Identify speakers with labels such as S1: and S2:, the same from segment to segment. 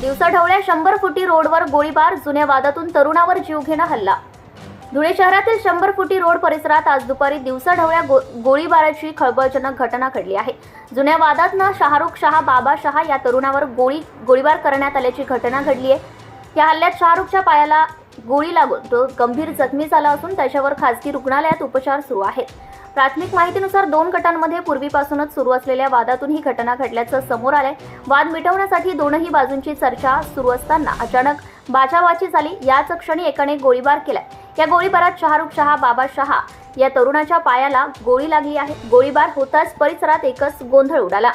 S1: दिवसाढवळ्या शंभर फुटी रोडवर गोळीबार जुन्या वादातून तरुणावर जीवघेणा हल्ला. धुळे शहरातील शंभर फुटी रोड परिसरात आज दुपारी दिवसाढवळ्या गो गोळीबाराची खळबळजनक घटना घडली आहे. जुन्या वादातनं शाहरुख शहा बाबा शहा या तरुणावर गोळी गोळीबार करण्यात आल्याची घटना घडली आहे. या हल्ल्यात शाहरुखच्या पायाला गोळी लागून तो गंभीर जखमी झाला असून त्याच्यावर खासगी रुग्णालयात उपचार सुरू आहेत. प्राथमिक माहितीनुसार दोन गटांमध्ये पूर्वीपासूनच सुरू असलेल्या वादातून ही घटना घडल्याचं समोर आलंय. वाद मिटवण्यासाठी दोनही बाजूंची चर्चा सुरू असताना अचानक बाचाबाची झाली. याच क्षणी एकाने गोळीबार केलाय. या गोळीबारात शाहरुख शहा बाबा शहा या तरुणाच्या पायाला गोळी लागली आहे. गोळीबार होताच परिसरात एकच गोंधळ उडाला.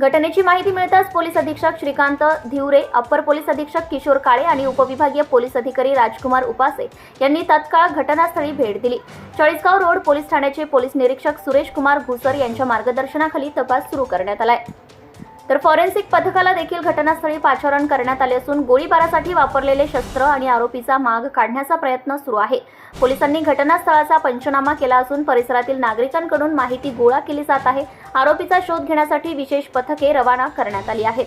S1: घटनेची माहिती मिळताच पोलीस अधीक्षक श्रीकांत धिवरे अप्पर पोलीस अधीक्षक किशोर काळे आणि उपविभागीय पोलीस अधिकारी राजकुमार उपासे यांनी तत्काळ घटनास्थळी भेट दिली. चाळीसगाव रोड पोलीस ठाण्याचे पोलीस निरीक्षक सुरेश कुमार घुसर यांच्या मार्गदर्शनाखाली तपास सुरू करण्यात आलाय. तर फॉरेन्सिक पथकाला देखील घटनास्थळी पाचारण करण्यात आले असून गोळीबारासाठी वापरलेले शस्त्र आणि आरोपीचा माग काढण्याचा प्रयत्न सुरू आहे. पोलिसांनी घटनास्थळाचा पंचनामा केला असून परिसरातील नागरिकांकडून माहिती गोळा केली जात आहे. आरोपीचा शोध घेण्यासाठी विशेष पथके रवाना करण्यात आली आहेत.